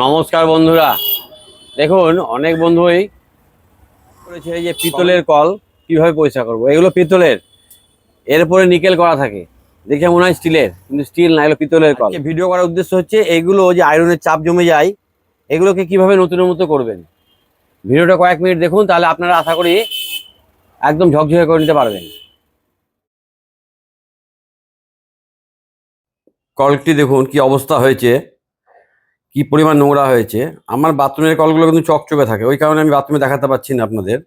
নমস্কার বন্ধুরা। দেখুন অনেক বন্ধুই করেছে এই যে পিতলের কল কীভাবে পরিষ্কার করব? এগুলো পিতলের। এর উপরে নিকেল করা থাকে। দেখে মনে হয় স্টিলের কিন্তু স্টিল না এগুলো পিতলের কল। ভিডিও করার উদ্দেশ্য হচ্ছে এগুলো যে আয়রনের চাপ জমে যায় এগুলোকে কীভাবে নতুনের মতো করবেন? ভিডিওটা কয়েক মিনিট দেখুন তাহলে আপনারা আশা করি একদম ঝকঝকে করে নিতে পারবেন। কলটি দেখুন কি অবস্থা হয়েছে। কি পরিমাণ নোংরা হয়েছে? আমার বাথরুমের কলগুলো কিন্তু চকচকে থাকে, ওই কারণে আমি বাথরুমে দেখাতে পাচ্ছি না আপনাদের।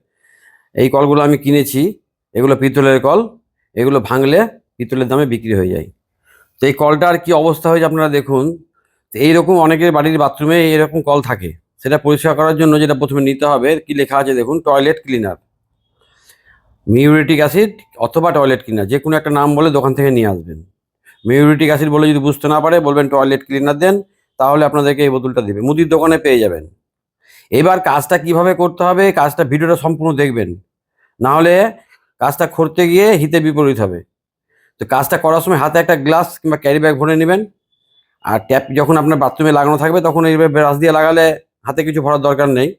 এই কলগুলো আমি কিনেছি, এগুলো পিতলের কল, এগুলো ভাঙলে পিতলের দামে বিক্রি হয়ে যায়। তো এই কলটার কি অবস্থা হয়েছে আপনারা দেখুন, তো এইরকম অনেকের বাড়ির বাথরুমে এরকম কল থাকে, সেটা পরিষ্কার করার জন্য যেটা প্রথমে নিতে হবে, কি লেখা আছে দেখুন, টয়লেট ক্লিনার। মিউরিটিক অ্যাসিড অথবা টয়লেট ক্লিনার, যে কোনো একটা নাম বলে দোকান থেকে নিয়ে আসবেন। মিউরিটিক অ্যাসিড বলে যদি বুঝতে না পারে, বলবেন টয়লেট ক্লিনার দেন তাহলে আপনাদেরকে এই বোতলটা দেবে। মুদির দোকানে পেয়ে যাবেন। এবার কাজটা কীভাবে করতে হবে, কাজটা ভিডিওটা সম্পূর্ণ দেখবেন। না হলে কাজটা করতে গিয়ে হিতে বিপরীত হবে। তো কাজটা করার সময় হাতে একটা গ্লাস কিংবা ক্যারি ব্যাগ ভরে নেবেন। আর ট্যাপ যখন আপনার বাথরুমে লাগানো থাকবে, তখন এইভাবে ব্রাশ দিয়ে লাগালে হাতে কিছু ভরার দরকার নেই।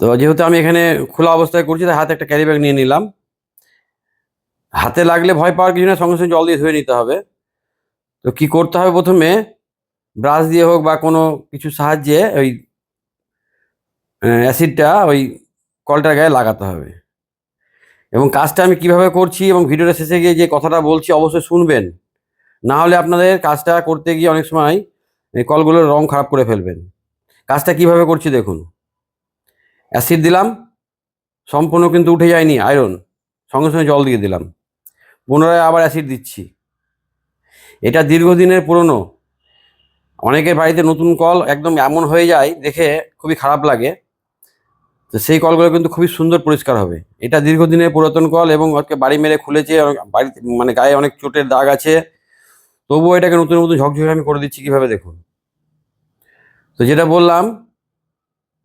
তো যেহেতু আমি এখানে খোলা অবস্থায় করছি, তাই হাতে একটা ক্যারি ব্যাগ নিয়ে নিলাম। হাতে লাগলে ভয় পাওয়ার কিছু না সঙ্গে সঙ্গে জল দিয়ে ধুয়ে নিতে হবে। তো কি করতে হবে প্রথমে ব্রাশ দিয়ে হোক বা কোনো কিছু সাহায্যে ওই অ্যাসিডটা ওই কলটার গায়ে লাগাতে হবে। এবং কাজটা আমি কীভাবে করছি এবং ভিডিওটা শেষে গিয়ে যে কথাটা বলছি অবশ্যই শুনবেন। না হলে আপনাদের কাজটা করতে গিয়ে অনেক সময় কলগুলোর রং খারাপ করে ফেলবেন। কাজটা কীভাবে করছি দেখুন। অ্যাসিড দিলাম, সম্পূর্ণ কিন্তু উঠে যায়নি আয়রন সঙ্গে সঙ্গে জল দিয়ে দিলাম। পুনরায় আবার অ্যাসিড দিচ্ছি। এটা দীর্ঘদিনের পুরনো। অনেকের বাড়িতে নতুন কল একদম এমন হয়ে যায়, দেখে খুবই খারাপ লাগে। তো সেই কলগুলো কিন্তু খুবই সুন্দর পরিষ্কার হবে। এটা দীর্ঘদিনের পুরাতন কল এবং ওকে বাড়ি মেরে খুলেছে বাড়িতে মানে গায়ে অনেক চোটের দাগ আছে। তবুও এটাকে নতুন নতুন ঝকঝকে আমি করে দিচ্ছি কীভাবে দেখুন। তো যেটা বললাম,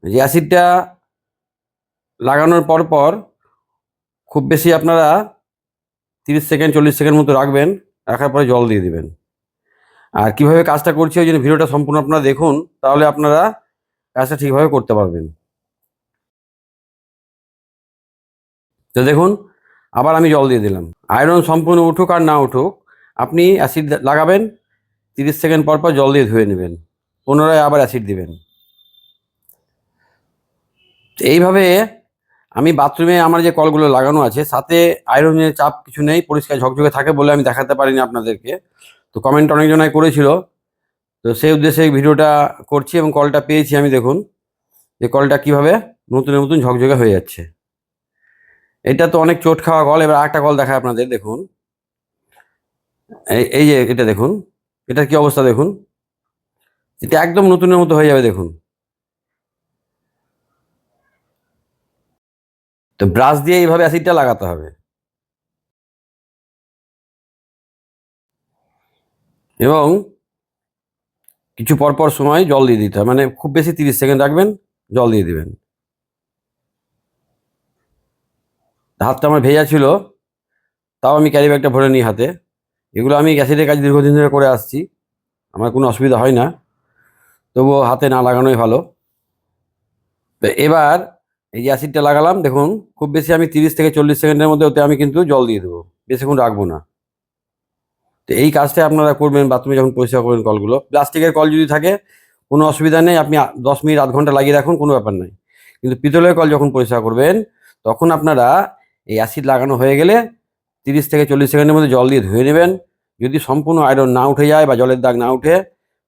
যে অ্যাসিডটা লাগানোর পর পর খুব বেশি আপনারা তিরিশ সেকেন্ড, চল্লিশ সেকেন্ড মতো রাখবেন, রাখার পরে জল দিয়ে দিবেন। আর কীভাবে কাজটা করছি ওই জন্য ভিডিওটা সম্পূর্ণ আপনারা দেখুন, তাহলে আপনারা কাজটা ঠিকভাবে করতে পারবেন। তো দেখুন, আবার আমি জল দিয়ে দিলাম। আয়রন সম্পূর্ণ উঠুক আর না উঠুক, আপনি অ্যাসিড লাগাবেন, তিরিশ সেকেন্ড পর পর জল দিয়ে ধুয়ে নেবেন, পুনরায় আবার অ্যাসিড দিবেন। এইভাবে আমি বাথরুমে আমার যে কলগুলো লাগানো আছে, সাথে আয়রনের চাপ কিছু নেই, পরিষ্কার ঝকঝকে থাকে বলে আমি দেখাতে পারিনি আপনাদেরকে। তো কমেন্ট অনেকজনাই করেছিল। তো সেই উদ্দেশ্যে ভিডিওটা করছি এবং কলটা পেয়েছি আমি দেখুন যে কলটা কীভাবে নতুন নতুন ঝকঝকে হয়ে যাচ্ছে। এটা তো অনেক চোট খাওয়া কল এবার আরেকটা কল দেখায় আপনাদের, দেখুন। এই এই যে এটা দেখুন, এটার কি অবস্থা দেখুন? এটা একদম নতুনের মতো হয়ে যাবে দেখুন। তো ব্রাশ দিয়ে এইভাবে অ্যাসিডটা লাগাতে হবে। এবং কিছু পর পর সময় জল দিয়ে দিতে হয়। মানে খুব বেশি তিরিশ সেকেন্ড রাখবেন, জল দিয়ে দিবেন। হাতটা আমার ভেজা ছিল, তাও আমি ক্যারি ব্যাগটা ভরে নিই হাতে। এগুলো আমি গ্যাসেটের কাজ দীর্ঘদিন ধরে করে আসছি, আমার কোনো অসুবিধা হয় না। তবুও হাতে না লাগানোই ভালো। তো এবার এই যে অ্যাসিডটা লাগালাম, দেখুন, খুব বেশি আমি তিরিশ থেকে চল্লিশ সেকেন্ডের মধ্যে ওতে আমি কিন্তু জল দিয়ে দেবো, বেশিক্ষণ রাখব না। তো এই কাজটা আপনারা করবেন, বাথরুমে যখন পরিষ্কার করবেন কলগুলো। প্লাস্টিকের কল যদি থাকে, কোনো অসুবিধা নেই, আপনি দশ মিনিট, আধ ঘণ্টা লাগিয়ে রাখুন, কোনো ব্যাপার নাই। কিন্তু পিতলের কল যখন পরিষ্কার করবেন, তখন আপনারা এই অ্যাসিড লাগানো হয়ে গেলে তিরিশ থেকে চল্লিশ সেকেন্ডের মধ্যে জল দিয়ে ধুয়ে নেবেন। যদি সম্পূর্ণ আয়রন না উঠে যায় বা জলের দাগ না উঠে,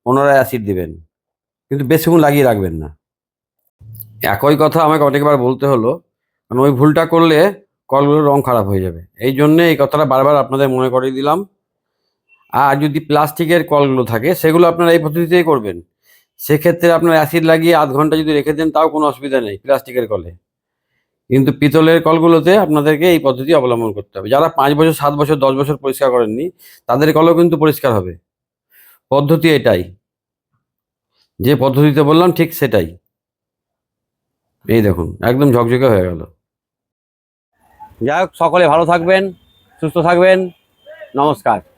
পুনরায় অ্যাসিড দিবেন। কিন্তু বেশিক্ষণ লাগিয়ে রাখবেন না। একই কথা আমাকে অনেকবার বলতে হলো, কারণ ওই ভুলটা করলে কলগুলোর রং খারাপ হয়ে যাবে। এই জন্যে এই কথাটা বারবার আপনাদের মনে করিয়ে দিলাম। আর যদি প্লাস্টিকের কলগুলো থাকে, সেগুলো আপনারা এই পদ্ধতিতেই করবেন। সেক্ষেত্রে আপনার অ্যাসিড লাগিয়ে আধ ঘণ্টা যদি রেখে দেন, তাও কোনো অসুবিধা নেই প্লাস্টিকের কলে। কিন্তু পিতলের কলগুলোতে আপনাদেরকে এই পদ্ধতি অবলম্বন করতে হবে। যারা পাঁচ বছর, সাত বছর, দশ বছর পরিষ্কার করেননি, তাদের কলও কিন্তু পরিষ্কার হবে। পদ্ধতি এটাই। যে পদ্ধতিতে বললাম, ঠিক সেটাই। এই দেখুন, একদম ঝকঝকে হয়ে গেল। যাই হোক, সকলে ভালো থাকবেন, সুস্থ থাকবেন। নমস্কার।